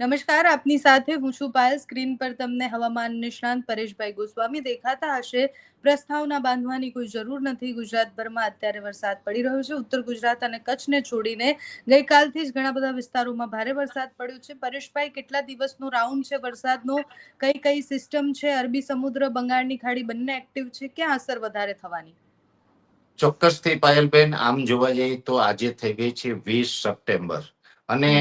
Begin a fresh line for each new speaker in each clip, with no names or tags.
નમસ્કાર, આપની સાથે હું છું પાયલ. સ્ક્રીન પર તમને હવામાન નિષ્ણાંત પરેશભાઈ ગોસ્વામી દેખાતા હશે. પ્રસ્તાવના બાંધવાની કોઈ જરૂર નથી. ગુજરાતભરમાં અત્યારે વરસાદ પડી રહ્યો છે. ઉત્તર ગુજરાત અને કચ્છને છોડીને ગઈકાલથી જ ઘણા બધા વિસ્તારોમાં ભારે વરસાદ પડ્યો છે. પરેશભાઈ, કેટલા દિવસનો રાઉન્ડ છે વરસાદનો? કઈ કઈ સિસ્ટમ છે? અરબી સમુદ્ર, બંગાળની ખાડી બંને એક્ટિવ છે ક્યાં અસર વધારે થવાની?
ચોક્કસથી પાયલબેન, આમ જોવા જઈએ તો આજે થઈ ગઈ છે વીસ સપ્ટેમ્બર. અને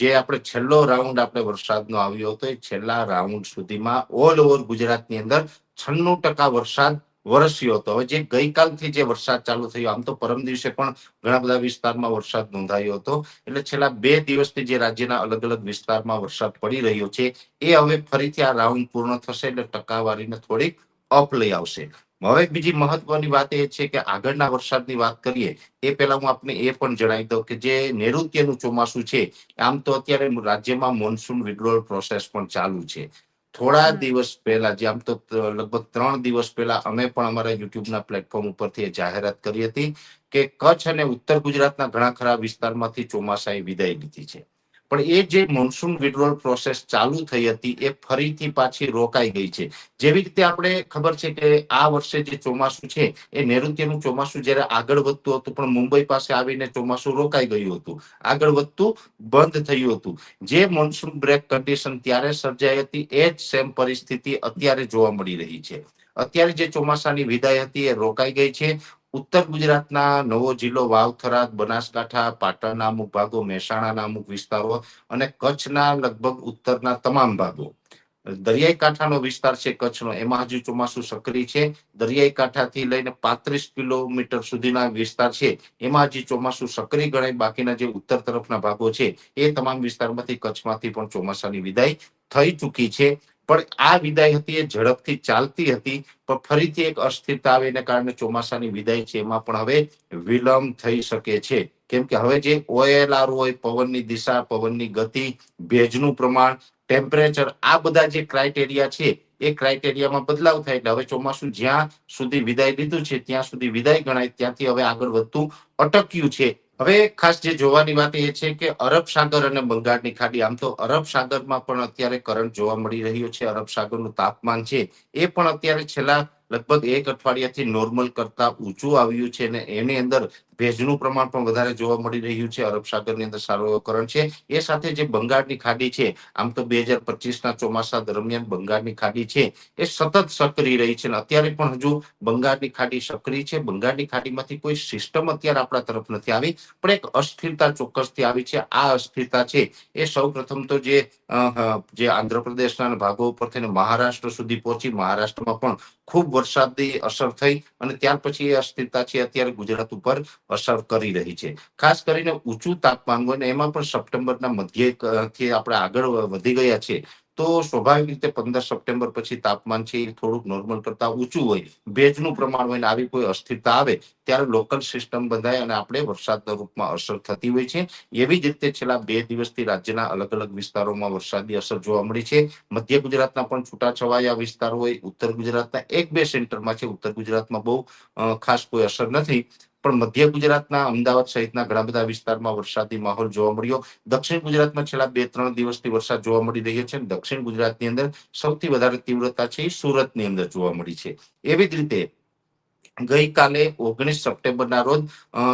જે આપણે છેલ્લો રાઉન્ડ આપણે વરસાદનો આવ્યો હતો એ છેલ્લા રાઉન્ડ સુધીમાં ઓલ ઓવર ગુજરાતની અંદર છન્નું ટકા વરસાદ વરસ્યો હતો. હવે જે ગઈકાલથી જે વરસાદ ચાલુ થયો, આમ તો પરમ દિવસે પણ ઘણા બધા વિસ્તારમાં વરસાદ નોંધાયો હતો. એટલે છેલ્લા બે દિવસથી જે રાજ્યના અલગ અલગ વિસ્તારમાં વરસાદ પડી રહ્યો છે, એ હવે ફરીથી આ રાઉન્ડ પૂર્ણ થશે એટલે ટકાવારીને થોડીક અપ લઈ આવશે. હવે બીજી મહત્વની વાત એ છે કે આગળના વરસાદની વાત કરીએ એ પહેલા હું આપને એ પણ જણાવી દઉં કે જે નૈઋત્યનું ચોમાસું છે આમ તો અત્યારે રાજ્યમાં મોન્સૂન વિડ્રોલ પ્રોસેસ પણ ચાલુ છે. થોડા દિવસ પહેલા જે આમ તો લગભગ ત્રણ દિવસ પહેલા અમે પણ અમારા યુટ્યુબના પ્લેટફોર્મ ઉપરથી એ જાહેરાત કરી હતી કે કચ્છ અને ઉત્તર ગુજરાતના ઘણા ખરા વિસ્તારમાંથી ચોમાસાએ વિદાય લીધી છે. પણ એ જે મોન્સૂન વિડ્રોલ પ્રોસેસ ચાલુ થઈ હતી, એ ફરીથી પાછી રોકાઈ ગઈ છે. જેવી રીતે આપણે ખબર છે કે આ વર્ષે જે ચોમાસું છે, એ નૈઋત્યનું ચોમાસું જ્યારે આગળ વધતું હતું, પણ મુંબઈ પાસે આવીને ચોમાસું રોકાઈ ગયું હતું. આગળ વધતું, બંધ થયું હતું. જે મોન્સૂન બ્રેક કન્ડિશન ત્યારે સર્જાઈ હતી, એ જ સેમ પરિસ્થિતિ અત્યારે જોવા મળી રહી છે. અત્યારે જે ચોમાસાની વિદાય હતી, એ રોકાઈ ગઈ છે. ઉત્તર ગુજરાતના નવો જિલ્લો વાવથરા, બનાસકાંઠા, પાટણના અમુક ભાગો, મહેસાણાના અમુક વિસ્તારો અને કચ્છના લગભગ ઉત્તરના તમામ ભાગો. દરિયાઈ કાંઠાનો વિસ્તાર છે કચ્છનો, એમાં હજુ ચોમાસું સક્રિય છે. દરિયાઈ કાંઠાથી લઈને પાંત્રીસ કિલોમીટર સુધીના વિસ્તાર છે. એમાં હજી ચોમાસું સક્રિય ગણાય, બાકીના જે ઉત્તર તરફના ભાગો છે, એ તમામ વિસ્તારમાંથી કચ્છમાંથી પણ ચોમાસાની વિદાય થઈ ચૂકી છે. પણ આ વિદાય હતી, એ ઝડપથી ચાલતી હતી, પણ ફરીથી એક અસ્થિરતા આવે એને કારણે ચોમાસાની વિદાય છે, એમાં પણ હવે વિલંબ થઈ શકે છે. કેમ કે હવે જે ઓએલઆર હોય પવનની દિશા, પવનની ગતિ, ભેજનું પ્રમાણ, ટેમ્પરેચર, આ બધા જે ક્રાઇટેરિયા છે, એ ક્રાઇટેરિયામાં બદલાવ થાય એટલે હવે ચોમાસું જ્યાં સુધી વિદાય લીધું છે, ત્યાં સુધી વિદાય ગણાય, ત્યાંથી હવે આગળ વધતું અટક્યું છે. હવે ખાસ જે જોવાની વાત એ છે કે અરબ સાગર અને બંગાળની ખાડી, આમ તો અરબ સાગરમાં પણ અત્યારે કરંટ જોવા મળી રહ્યો છે. અરબ સાગરનું તાપમાન છે એ પણ અત્યારે છેલ્લા લગભગ એક અઠવાડિયાથી નોર્મલ કરતા ઊંચું આવ્યું છે અને એની અંદર ભેજનું પ્રમાણ પણ વધારે જોવા મળી રહ્યું છે. અરબ સાગરની અંદર સારો એવો કરંટ છે. એ સાથે જે બંગાળની ખાડી છે, આમ તો બે હજાર પચીસના ચોમાસા દરમિયાન બંગાળની ખાડી છે, એ સતત સક્રિય રહી છે અને અત્યારે પણ હજુ બંગાળની ખાડી સક્રિય છે. બંગાળની ખાડીમાંથી કોઈ સિસ્ટમ અત્યારે આપણા તરફ નથી આવી, પણ એક અસ્થિરતા ચોક્કસથી આવી છે. આ અસ્થિરતા છે, એ સૌ પ્રથમ તો જે જે આંધ્રપ્રદેશના ભાગો ઉપર થઈને મહારાષ્ટ્ર સુધી પહોંચી, મહારાષ્ટ્રમાં પણ ખૂબ વરસાદની અસર થઈ અને ત્યાર પછી એ અસ્થિરતા છે અત્યારે ગુજરાત ઉપર. અસર કરી રહી છે. ખાસ કરીને ઊંચું તાપમાન હોય ને એમાં પણ સપ્ટેમ્બરના મધ્યથી આપણે આગળ વધી ગયા છે, તો સ્વાભાવિક રીતે પંદર સપ્ટેમ્બર પછી તાપમાન છે એ થોડુંક નોર્મલ કરતા ઊંચું હોય. ભેજનું પ્રમાણ હોય ને આવી કોઈ અસ્થિરતા આવે, ત્યારે લોકલ સિસ્ટમ બંધાય અને આપણે વરસાદના રૂપમાં અસર થતી હોય છે. એવી જ રીતે છેલ્લા બે દિવસથી રાજ્યના અલગ અલગ વિસ્તારોમાં વરસાદની અસર જોવા મળી છે. મધ્ય ગુજરાતના પણ છૂટાછવાયા વિસ્તાર હોય, ઉત્તર ગુજરાતના એક બે સેન્ટરમાં છે. ઉત્તર ગુજરાતમાં બહુ ખાસ કોઈ અસર નથી. પણ મધ્ય ગુજરાતના અમદાવાદ સહિતના ઘણા બધા વિસ્તારમાં વરસાદી માહોલ જોવા મળ્યો. દક્ષિણ ગુજરાતમાં છેલ્લા બે ત્રણ દિવસથી વરસાદ જોવા મળી રહ્યો છે દક્ષિણ ગુજરાતની અંદર સૌથી વધારે તીવ્રતા છે એ સુરતની અંદર જોવા મળી છે. એવી જ રીતે ગઈકાલે ઓગણીસ સપ્ટેમ્બરના રોજ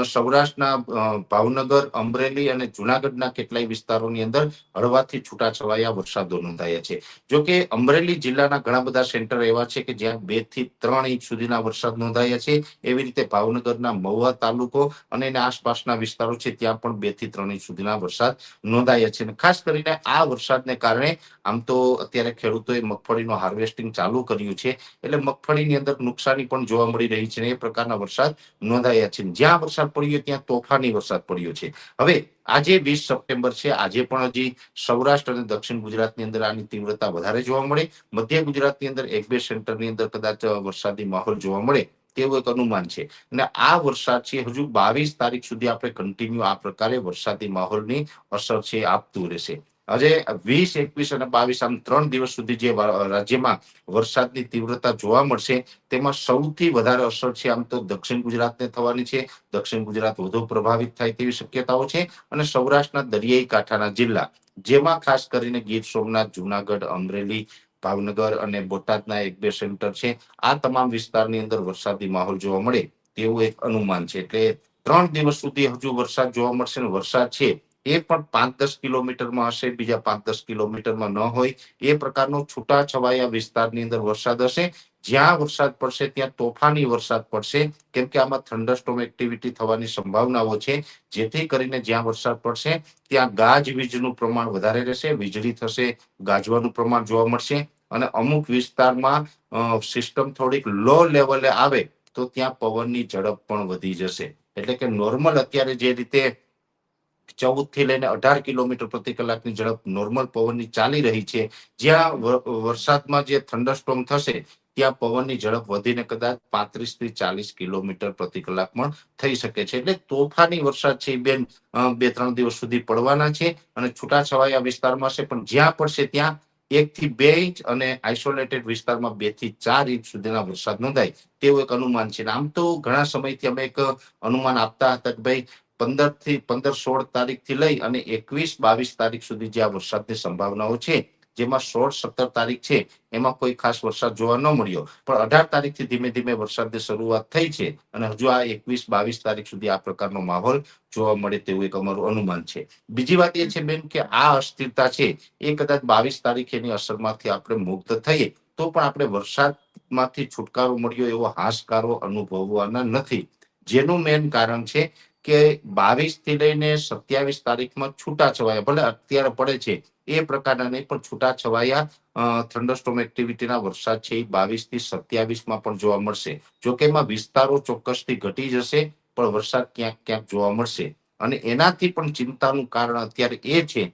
સૌરાષ્ટ્રના ભાવનગર, અમરેલી અને જુનાગઢના કેટલાય વિસ્તારોની અંદર હળવાથી છૂટાછવાયા વરસાદો નોંધાયા છે. જો કે અમરેલી જિલ્લાના ઘણા બધા સેન્ટર એવા છે કે જ્યાં બેથી ત્રણ ઇંચ સુધીના વરસાદ નોંધાયા છે. એવી રીતે ભાવનગરના મહુવા તાલુકો અને એના આસપાસના વિસ્તારો છે ત્યાં પણ બેથી ત્રણ ઇંચ સુધીના વરસાદ નોંધાયા છે. અને ખાસ કરીને આ વરસાદને કારણે આમ તો અત્યારે ખેડૂતોએ મગફળીનું હાર્વેસ્ટિંગ ચાલુ કર્યું છે. એટલે મગફળીની અંદર નુકસાની પણ જોવા મળી રહી એ પ્રકારના વરસાદ નોંધાયા છે. જ્યાં વરસાદ પડ્યો ત્યાં તોફાની વરસાદ પડ્યો છે. હવે આજે વીસ સપ્ટેમ્બર છે. આજે પણ હજી સૌરાષ્ટ્ર અને દક્ષિણ ગુજરાતની અંદર આની તીવ્રતા વધારે જોવા મળે. મધ્ય ગુજરાતની અંદર એક બે સેન્ટરની અંદર કદાચ વરસાદી માહોલ જોવા મળે તેવું એક અનુમાન છે. અને આ વરસાદ છે હજુ બાવીસ તારીખ સુધી આપણે કન્ટિન્યુ આ પ્રકારે વરસાદી માહોલની અસર છે, આપતું રહેશે. આજે વીસ, એકવીસ અને બાવીસ આમ ત્રણ દિવસ સુધી જે રાજ્યમાં વરસાદની તીવ્રતા જોવા મળશે, તેમાં સૌથી વધારે અસર છે આમ તો દક્ષિણ ગુજરાતને થવાની છે. દક્ષિણ ગુજરાત વધુ પ્રભાવિત થાય તેવી શક્યતાઓ છે અને સૌરાષ્ટ્રના દરિયાઈ કાંઠાના જિલ્લા, જેમાં ખાસ કરીને ગીર સોમનાથ, જુનાગઢ, અમરેલી, ભાવનગર અને બોટાદના એક, બે સેન્ટર છે. આ તમામ વિસ્તારની અંદર વરસાદી માહોલ જોવા મળે તેવું એક અનુમાન છે. એટલે ત્રણ દિવસ સુધી હજુ વરસાદ જોવા મળશે અને વરસાદ છે એ પણ પાંચ દસ કિલોમીટરમાં હશે, બીજા પાંચ દસ કિલોમીટરમાં ન હોય. એ પ્રકારનો છૂટા છવાયા વિસ્તારની અંદર વરસાદ હશે. જ્યાં વરસાદ પડશે, ત્યાં તોફાની વરસાદ પડશે. કેમ કે આમાં થંડરસ્ટોમ એક્ટિવિટી થવાની સંભાવનાઓ છે. જેથી કરીને જ્યાં વરસાદ પડશે, ત્યાં ગાજવીજનું પ્રમાણ વધારે રહેશે, વીજળી થશે, ગાજવાનું પ્રમાણ જોવા મળશે. અને અમુક વિસ્તારમાં સિસ્ટમ થોડીક લો લેવલે આવે, તો ત્યાં પવનની ઝડપ પણ વધી જશે. એટલે કે નોર્મલ અત્યારે જે રીતે ચૌદથી લઈને અઢાર કિલોમીટર પ્રતિ કલાકની ઝડપ નોર્મલ પવનની ચાલી રહી છે. જ્યાં વરસાદમાં જે થંડરસ્ટોમ થશે, ત્યાં પવનની ઝડપ વધીને કદાચ પાંત્રીસથી ચાલીસ કિલોમીટર પ્રતિ કલાક પણ થઈ શકે છે. એટલે તોફાની વરસાદ છે બેન બે ત્રણ દિવસ સુધી પડવાના છે અને છૂટાછવાયા વિસ્તારમાં છે. પણ જ્યાં પડશે ત્યાં એક થી બે ઇંચ અને આઇસોલેટેડ વિસ્તારમાં બેથી ચાર ઇંચ સુધીના વરસાદ નોંધાય. તેવું એક અનુમાન છે. આમ તો ઘણા સમયથી અમે એક અનુમાન આપતા હતા કે ભાઈ પંદરથી પંદર સોળ તારીખથી લઈ અને એકવીસ બાવીસ તારીખ સુધી જે આ વરસાદની સંભાવનાઓ છે, જેમાં સોળ સત્તર તારીખ છે, એમાં કોઈ ખાસ વરસાદ જોવા ન મળ્યો. પણ અઢાર તારીખથી ધીમે ધીમે વરસાદની શરૂઆત થઈ છે અને હજુ આ એકવીસ બાવીસ તારીખ સુધી આ પ્રકારનો માહોલ જોવા મળે તેવું એક અમારું અનુમાન છે. બીજી વાત એ છે બેન કે આ અસ્થિરતા છે, એ કદાચ બાવીસ તારીખે અસરમાંથી આપણે મુક્ત થઈએ, તો પણ આપણે વરસાદમાંથી છુટકારો મળ્યો એવો હાશકારો અનુભવવાના નથી. જેનું મેન કારણ છે કે બાવીસથી લઈને સત્યાવીસ તારીખમાં છૂટા છવાયા ભલે અત્યારે પડે છે, એ પ્રકારના નહીં, પણ છૂટા છવાયા થંડરસ્ટોમ એક્ટિવિટીના વરસાદ છે, એ બાવીસથી સત્યાવીસમાં પણ જોવા મળશે. જોકે એમાં વિસ્તારો ચોક્કસથી ઘટી જશે, પણ વરસાદ ક્યાંક ક્યાંક જોવા મળશે. અને એનાથી પણ ચિંતાનું કારણ અત્યારે એ છે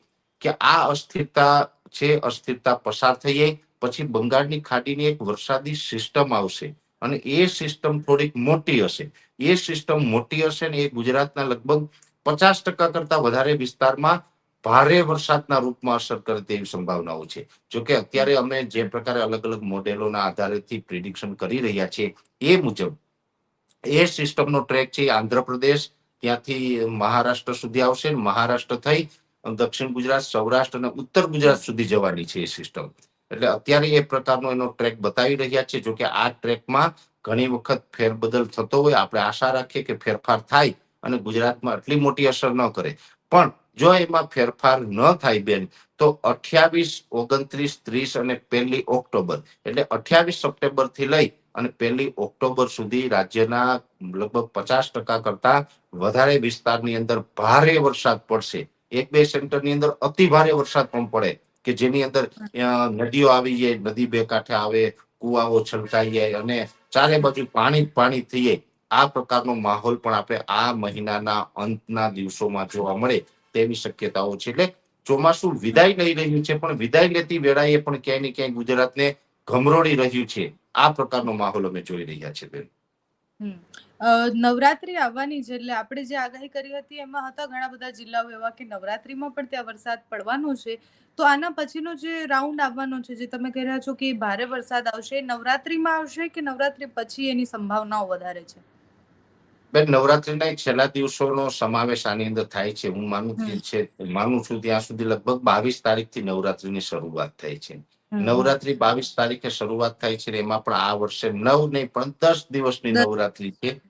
કે આ અસ્થિરતા છે, અસ્થિરતા પસાર થઈ જાય પછી બંગાળની ખાડીની એક વરસાદી સિસ્ટમ આવશે. અને એ સિસ્ટમ થોડીક મોટી હશે. એ સિસ્ટમ મોટી હશે ને એ ગુજરાતના લગભગ પચાસ ટકા કરતા વધારે વિસ્તારમાં ભારે વરસાદના રૂપમાં અસર કરે તેવી સંભાવનાઓ છે. જોકે અત્યારે અમે જે પ્રકારે અલગ અલગ મોડેલોના આધારેથી પ્રિડિક્શન કરી રહ્યા છીએ, એ મુજબ એ સિસ્ટમનો ટ્રેક છે આંધ્રપ્રદેશ, ત્યાંથી મહારાષ્ટ્ર સુધી આવશે મહારાષ્ટ્ર થઈ દક્ષિણ ગુજરાત, સૌરાષ્ટ્ર અને ઉત્તર ગુજરાત સુધી જવાની છે એ સિસ્ટમ એટલે અત્યારે એ પ્રકારનો એનો ટ્રેક બતાવી રહ્યા છે. જોકે આ ટ્રેકમાં ઘણી વખત ફેરબદલ થતો હોય, આપણે આશા રાખીએ કે ફેરફાર થાય અને ગુજરાતમાં આટલી મોટી અસર ન કરે. પણ જો એમાં ફેરફાર ન થાય બેન, તો અઠ્યાવીસ, ઓગણત્રીસ, ત્રીસ અને પહેલી ઓક્ટોબર, એટલે અઠ્યાવીસ સપ્ટેમ્બરથી લઈ અને પહેલી ઓક્ટોબર સુધી રાજ્યના લગભગ પચાસ ટકા કરતા વધારે વિસ્તારની અંદર ભારે વરસાદ પડશે. એક બે સેન્ટરની અંદર અતિ ભારે વરસાદ પણ પડે. કે જેની અંદર નદીઓ આવી જાય, નદી બે કાંઠે આવે, કુવાઓ છલકાઈ જાય અને ચારે બાજુ પાણી પાણી થઈ આ પ્રકારનો માહોલ પણ આપણે આ મહિનાના અંતના દિવસોમાં જોવા મળે તેવી શક્યતાઓ છે. એટલે ચોમાસું વિદાય લઈ રહ્યું છે, પણ વિદાય લેતી વેળાએ પણ ક્યાંય ને ક્યાંય ગુજરાતને ગમરોડી રહ્યું છે. આ પ્રકારનો માહોલ અમે જોઈ રહ્યા છે બેન.
નવરાત્રી આવવાની છે, એટલે આપણે જે આગાહી કરી હતી, એમાં હતા ઘણા બધા જિલ્લાઓ એવા કે નવરાત્રીમાં પણ ત્યાં વરસાદ પડવાનો છે. તો આના પછીનો જે રાઉન્ડ આવવાનો છે જે તમે કહી રહ્યા છો કે ભારે વરસાદ આવશે નવરાત્રીમાં આવશે કે નવરાત્રી પછી એની સંભાવનાઓ વધારે છે?
બેન નવરાત્રીના એક છેલ્લા દિવસોનો સમાવેશ આની અંદર થાય છે. હું માનું. છે માનું છું ત્યાં સુધી લગભગ બાવીસ તારીખથી નવરાત્રીની શરૂઆત થાય છે. નવરાત્રી બાવીસ તારીખે શરૂઆત થાય છે એમાં પણ આ વર્ષે નવ નહીં પણ દસ દિવસની નવરાત્રી છે.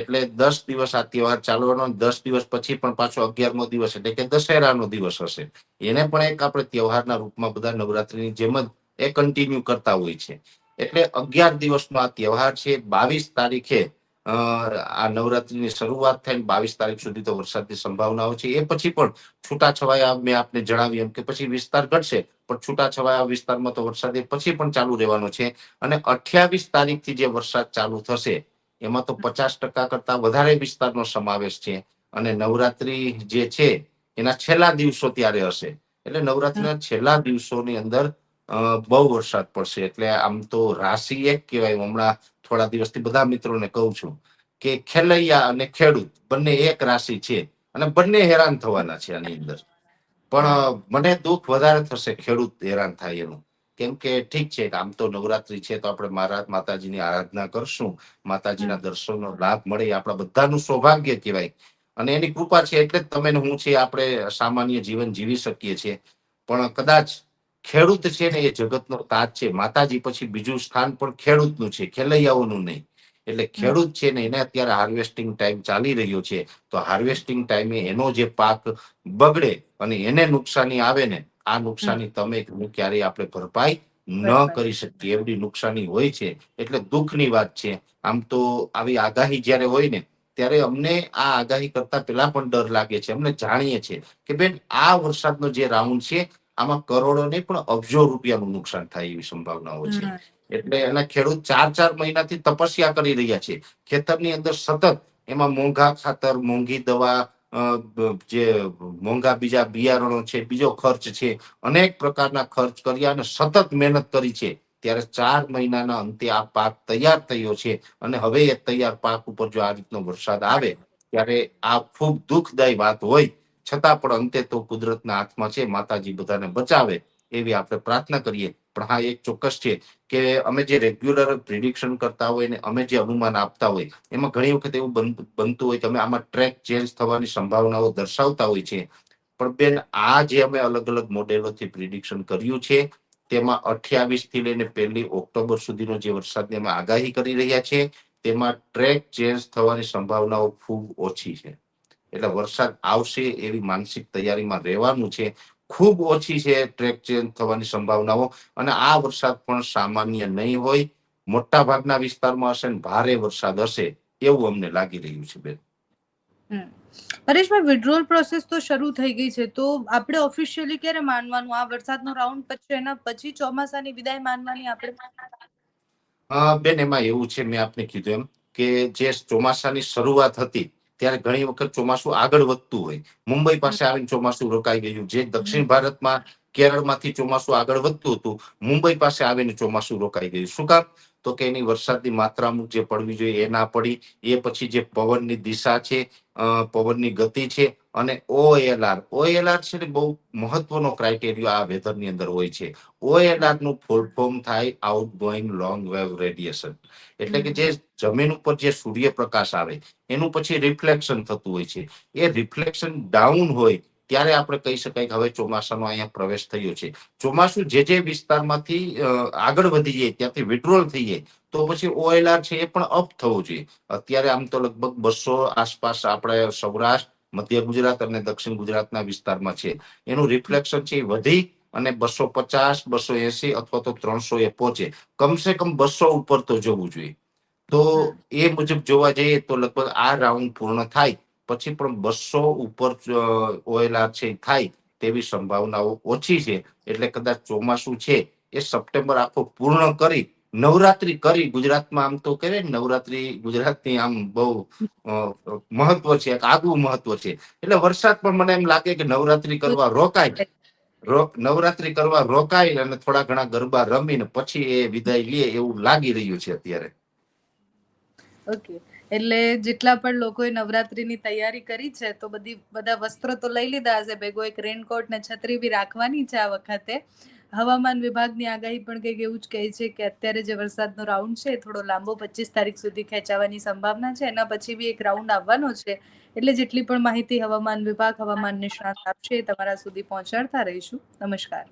એટલે દસ દિવસ આ તહેવાર ચાલવાનો દસ દિવસ પછી પણ પાછો અગિયારમો દિવસ એટલે કે દશેરાનો દિવસ હશે. એને પણ એક આપણે તહેવારના રૂપમાં બધા નવરાત્રીની જેમ જ એ કન્ટિન્યુ કરતા હોય છે. એટલે અગિયાર દિવસનો આ તહેવાર છે. બાવીસ તારીખે આ નવરાત્રીની શરૂઆત થઈને બાવીસ તારીખ સુધી તો વરસાદની સંભાવનાઓ છે. એ પછી પણ છૂટાછવાયા મેં આપને જણાવ્યું એમ કે પછી વિસ્તાર ઘટશે, પણ છૂટાછવાયા વિસ્તારમાં તો વરસાદ એ પછી પણ ચાલુ રહેવાનો છે. અને અઠ્યાવીસ તારીખથી જે વરસાદ ચાલુ થશે એમાં તો પચાસ ટકા કરતા વધારે વિસ્તારનો સમાવેશ છે. અને નવરાત્રી જે છે એના છેલ્લા દિવસો ત્યારે હશે. એટલે નવરાત્રીના છેલ્લા દિવસોની અંદર બહુ વરસાદ પડશે. એટલે આમ તો રાશિ એક કહેવાય. હું હમણાં થોડા દિવસથી બધા મિત્રોને કહું છું કે ખેલૈયા અને ખેડૂત બંને એક રાશિ છે અને બંને હેરાન થવાના છે આની અંદર. પણ મને દુઃખ વધારે થશે ખેડૂત હેરાન થાય એનું. કેમ કે ઠીક છે આમ તો નવરાત્રી છે તો આપણે મહારાજ માતાજીની આરાધના કરશું. માતાજીના દર્શનનો લાભ મળે આપણા બધાનું સૌભાગ્ય કહેવાય. અને એની કૃપા છે એટલે જ તમે હું છે આપણે સામાન્ય જીવન જીવી શકીએ છીએ. પણ કદાચ ખેડૂત છે ને એ જગતનો તાજ છે. માતાજી પછી બીજું સ્થાન પણ ખેડૂતનું છે ખેલૈયાઓનું નહીં. એટલે ખેડૂત છે ને એને અત્યારે હાર્વેસ્ટિંગ ટાઈમ ચાલી રહ્યો છે. તો હાર્વેસ્ટિંગ ટાઈમે એનો જે પાક બગડે અને એને નુકસાની આવે ને આ નુકસાની તમે ક્યારેય આપણે ભરપાઈ ન કરી શકીએ. એવડી નુકસાની હોય છે. એટલે દુઃખની વાત છે. આમ તો આવી આગાહી જ્યારે હોય ને ત્યારે અમને આ આગાહી કરતા પેલા પણ ડર લાગે છે. અમને જાણીએ છીએ કે બેન આ વરસાદનો જે રાઉન્ડ છે આમાં કરોડો નહીં પણ અબજો રૂપિયાનું નુકસાન થાય એવી સંભાવનાઓ છે. એટલે એના ખેડૂત ચાર ચાર મહિનાથી તપસ્યા કરી રહ્યા છે. ખેતરની અંદર સતત એમાં મોંઘા ખાતર મોંઘી દવા જે મોંઘા બીજા બિયારણો છે, બીજો ખર્ચ છે, અનેક પ્રકારના ખર્ચ કર્યા અને સતત મહેનત કરી છે. ત્યારે ચાર મહિનાના અંતે આ પાક તૈયાર થયો છે અને હવે એ તૈયાર પાક ઉપર જો આ રીતનો વરસાદ આવે ત્યારે આ ખૂબ દુઃખદાયી વાત હોય. છતાં પણ અંતે તો કુદરતના હાથમાં છે, માતાજી બધાને બચાવે એવી આપણે પ્રાર્થના કરીએ. પણ હા એક ચોક્કસ છે કે અમે જે રેગ્યુલર પ્રિડિક્શન કરતા હોય ને અમે જે અનુમાન આપતા હોય, એમાં ઘણી વખત એવું બનતું હોય કે અમે આમાં ટ્રેક ચેન્જ થવાની સંભાવનાઓ દર્શાવતા હોય છે. પણ બેન, આ જે અમે અલગ અલગ મોડેલોથી પ્રિડિક્શન કર્યું છે, તેમાં અઠ્યાવીસથી લઈને પહેલી ઓક્ટોબર સુધીનો જે વરસાદની અમે આગાહી કરી રહ્યા છે, તેમાં ટ્રેક ચેન્જ થવાની સંભાવનાઓ ખૂબ ઓછી છે. એટલે વરસાદ આવશે એવી માનસિક તૈયારીમાં રહેવાનું છે. ખૂબ ઓછી છે ટ્રેક ચેન્જ થવાની સંભાવનાઓ અને આ વરસાદ પણ સામાન્ય નહીં હોય. મોટા ભાગના વિસ્તારમાં હશે ને ભારે વરસાદ હશે એવું અમને લાગી રહ્યું છે બેન.
પરેશભાઈ વિડ્રોલ પ્રોસેસ તો શરૂ થઈ ગઈ છે. તો આપણે ઓફિશિયલી ક્યારે માનવાનું? આ વરસાદનો રાઉન્ડ પછી એના પછી ચોમાસાની વિદાય માનવાની આપણે?
બેન એમાં એવું છે મેં આપને કીધું એમ કે જે ચોમાસાની શરૂઆત હતી ત્યારે ઘણી વખત ચોમાસું આગળ વધતું હોય. મુંબઈ પાસે આવીને ચોમાસું રોકાઈ ગયું. જે દક્ષિણ ભારતમાં કેરળમાંથી ચોમાસું આગળ વધતું હતું મુંબઈ પાસે આવીને ચોમાસું રોકાઈ ગયું. શું કામ? તો કે એની વરસાદની માત્રા જે પડવી જોઈએ એ ના પડી. એ પછી જે પવનની દિશા છે પવનની ગતિ છે અને ઓએલઆર. ઓએલઆર છે ને બહુ મહત્વનો ક્રાઇટેરિયા આ વેધરની અંદર હોય છે. ઓએલઆરનું ફૂલ ફોર્મ થાય outgoing long wave radiation એટલે કે જે જમીન ઉપર જે સૂર્યપ્રકાશ આવે, એનું પછી રિફ્લેક્શન થતું હોય છે. એ રિફ્લેક્શન ડાઉન હોય ત્યારે આપણે કહી શકાય કે હવે ચોમાસાનો અહીંયા પ્રવેશ થયો છે. ચોમાસું જે જે વિસ્તારમાંથી આગળ વધી જાય ત્યાંથી વિડ્રોલ થઈ જાય તો પછી ઓએલઆર છે એ પણ અપ થવું જોઈએ. અત્યારે આમ તો લગભગ બસો આસપાસ આપણે સૌરાષ્ટ્ર મધ્ય ગુજરાત અને દક્ષિણ ગુજરાતના વિસ્તારમાં છે. એનું રિફ્લેક્શન છે એ વધી અને બસો પચાસ બસો એસી અથવા તો ત્રણસો એ પહોંચે. કમસે કમ બસો ઉપર તો જવું જોઈએ. તો એ મુજબ જોવા જઈએ તો લગભગ આ રાઉન્ડ પૂર્ણ થાય. પછી પણ બસો ઉપર ઓએલઆર છે, થાય તેવી સંભાવનાઓ ઓછી છે. એટલે કદાચ ચોમાસું છે, એ સપ્ટેમ્બર આખો પૂર્ણ કરી, નવરાત્રી કરી ગુજરાતમાં આમ તો કહેવાય નવરાત્રી ગુજરાતની આમ બહુ મહત્વ છે આગવું મહત્વ છે. એટલે વરસાદ પણ મને એમ લાગે કે નવરાત્રી કરવા રોકાય. નવરાત્રી કરવા રોકાય અને થોડા ઘણા ગરબા રમીને પછી એ વિદાય લે એવું લાગી રહ્યું છે અત્યારે.
ઓકે એટલે જેટલા પણ લોકોએ નવરાત્રીની તૈયારી કરી છે, તો બધી, બધા વસ્ત્રો તો લઈ લીધા હશે ભેગો, એક રેનકોટ ને છત્રી બી રાખવાની છે આ વખતે. હવામાન વિભાગની આગાહી પણ કંઈક એવું જ કહે છે કે અત્યારે જે વરસાદનો રાઉન્ડ છે થોડો લાંબો, પચીસ તારીખ સુધી ખેંચાવાની સંભાવના છે, એના પછી બી એક રાઉન્ડ આવવાનો છે. એટલે જેટલી પણ માહિતી હવામાન વિભાગ, હવામાન નિષ્ણાત આપશે તમારા સુધી પહોંચાડતા રહીશું. નમસ્કાર.